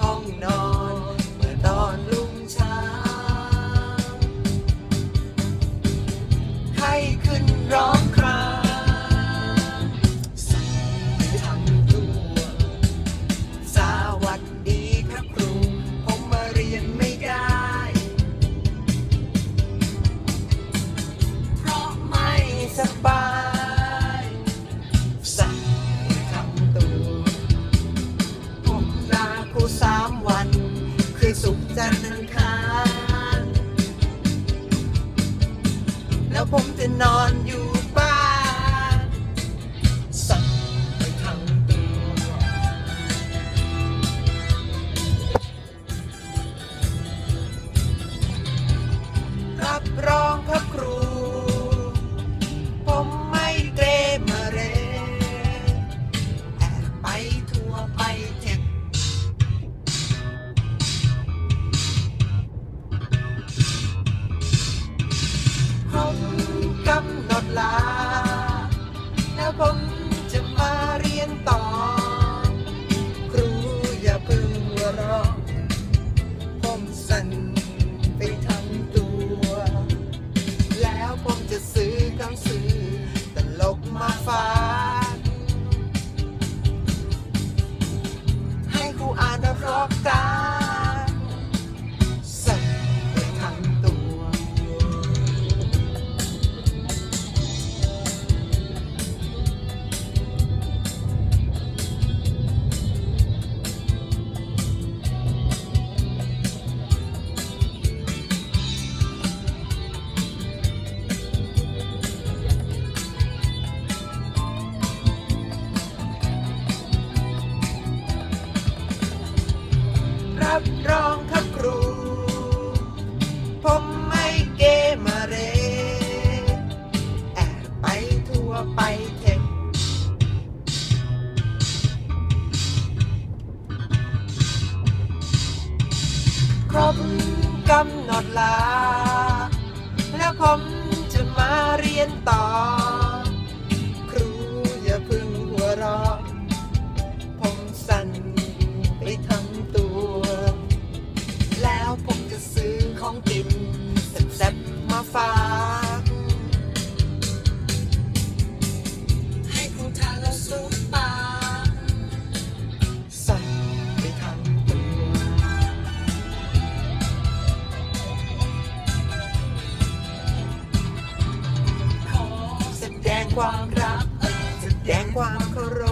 ห้องนอน เมื่อตอนรุ่งเช้า ไข้ขึ้นร้องครางสั่งไปทำตัว สวัสดีครับครู ผมมาเรียนไม่ได้ เพราะไม่สบาย จันทร์อังคารแล้วผมจะนอนอยู่ รับรองครับครู ผมไม่เกมาเร แอบไปทั่วไปเทคครบกำหนดลา แล้วผมจะมาเรียนต่อ ความรัก แสดงความเคารพ